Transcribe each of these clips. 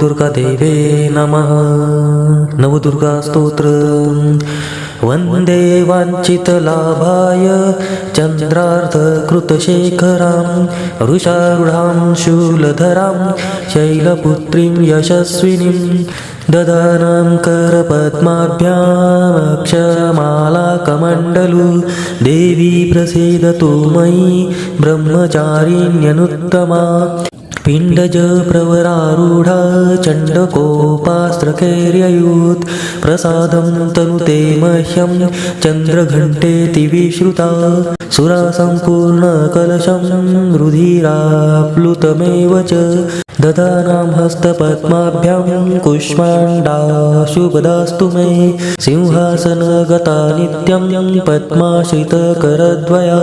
दुर्गादेवे नमः। नवदुर्गास्तोत्र वन्दे वाञ्छितलाभाय चन्द्रार्धकृतशेखरां वृषारूढां शूलधरां शैलपुत्रीं यशस्विनीं ददानां करपद्माभ्यामक्षमालाकमण्डलु देवी प्रसीदतु मयि ब्रह्मचारिण्यनुत्तमा पिण्डज प्रवरारूढा चण्डकोपास्त्रकैर्ययूत्। प्रसादं तनुते मह्यं चन्द्रघण्टेति विश्रुता सुरा सम्पूर्णकलशं रुधिराप्लुतमेव च। ददानां हस्तपद्माभ्यां कुष्माण्डा शुभदास्तु मे। सिंहासनगता नित्यं पद्माश्रितकरद्वया।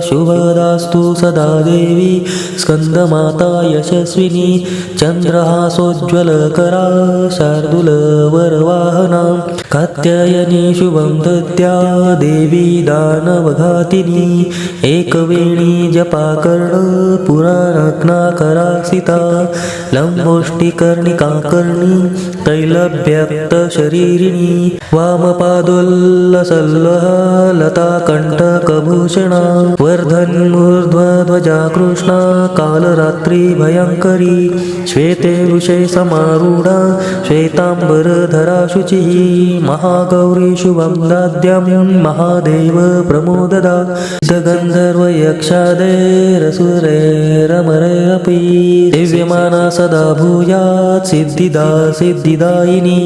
शुभदास्तु सदा देवी स्कन्दमाता यशस्विनी चन्द्रहासोज्ज्वलकरा शार्दूलवरवाहना। कात्यायनी शुभं दद्या देवी दानवघातिनी। एकवेणी जपाकर्ण पुराणग्नाकरासिता लम्बोष्टिकर्णिकाकर्णी तैलभ्यक्तशरीरिणी वामपादोल्लसल्लः लताकण्ठकभूषणा वर्धन्मूर्ध्वध्वजा कृष्णा कालरात्रि भयङ्करी श्वेते वृषे समारूढा. श्वेताम्बरधरा शुचिः महागौरी शुभं दाद्यं. महादेव प्रमोददा. गन्धर्वयक्षादैरसुरैरमरैरपि మన సదా భూయా సిద్ధిదా సిద్ధిదాయిని.